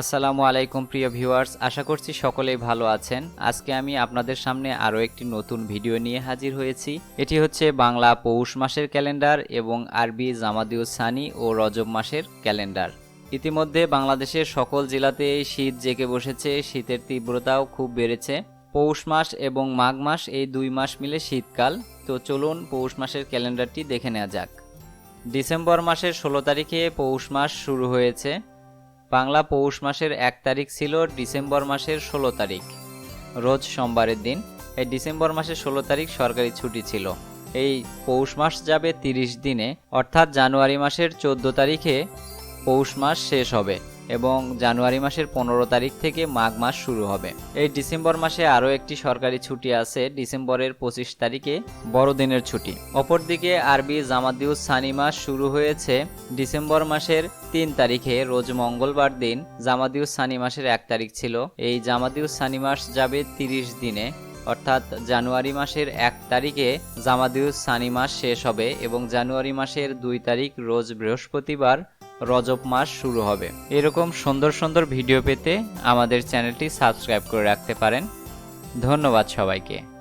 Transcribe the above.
আসসালামু আলাইকুম, প্রিয় ভিউয়ার্স। আশা করছি সকলেই ভালো আছেন। আজকে আমি আপনাদের সামনে আরও একটি নতুন ভিডিও নিয়ে হাজির হয়েছি। এটি হচ্ছে বাংলা পৌষ মাসের ক্যালেন্ডার এবং আরবি জামাদিউ সানি ও রজব মাসের ক্যালেন্ডার। ইতিমধ্যে বাংলাদেশের সকল জেলাতে শীত জেগে বসেছে, শীতের তীব্রতাও খুব বেড়েছে। পৌষ মাস এবং মাঘ মাস এই দুই মাস মিলে শীতকাল। তো চলুন পৌষ মাসের ক্যালেন্ডারটি দেখে নেওয়া যাক। ডিসেম্বর মাসের ষোলো তারিখে পৌষ মাস শুরু হয়েছে। বাংলা পৌষ মাসের এক তারিখ ছিল ডিসেম্বর মাসের ষোলো তারিখ। রোজ সোমবারের দিন এই ডিসেম্বর মাসের ষোলো তারিখ সরকারি ছুটি ছিল। এই পৌষ মাস যাবে তিরিশ দিনে, অর্থাৎ জানুয়ারি মাসের চোদ্দ তারিখে পৌষ মাস শেষ হবে। এবং জানুয়ারি মাসের পনেরো তারিখ থেকে মাঘ মাস শুরু হবে। এই ডিসেম্বর মাসে আরও একটি সরকারি ছুটি আছে, ডিসেম্বরের পঁচিশ তারিখে বড়দিনের ছুটি। অপরদিকে আরবি জামাদিউস সানি মাস শুরু হয়েছে ডিসেম্বর মাসের তিন তারিখে, রোজ মঙ্গলবার দিন জামাদিউস সানি মাসের এক তারিখ ছিল। এই জামাদিউস সানি মাস যাবে তিরিশ দিনে, অর্থাৎ জানুয়ারি মাসের এক তারিখে জামাদিউস সানি মাস শেষ হবে এবং জানুয়ারি মাসের দুই তারিখ রোজ বৃহস্পতিবার রজব মাস শুরু হবে। এরকম সুন্দর সুন্দর ভিডিও পেতে আমাদের চ্যানেলটি সাবস্ক্রাইব করে রাখতে পারেন। ধন্যবাদ সবাইকে।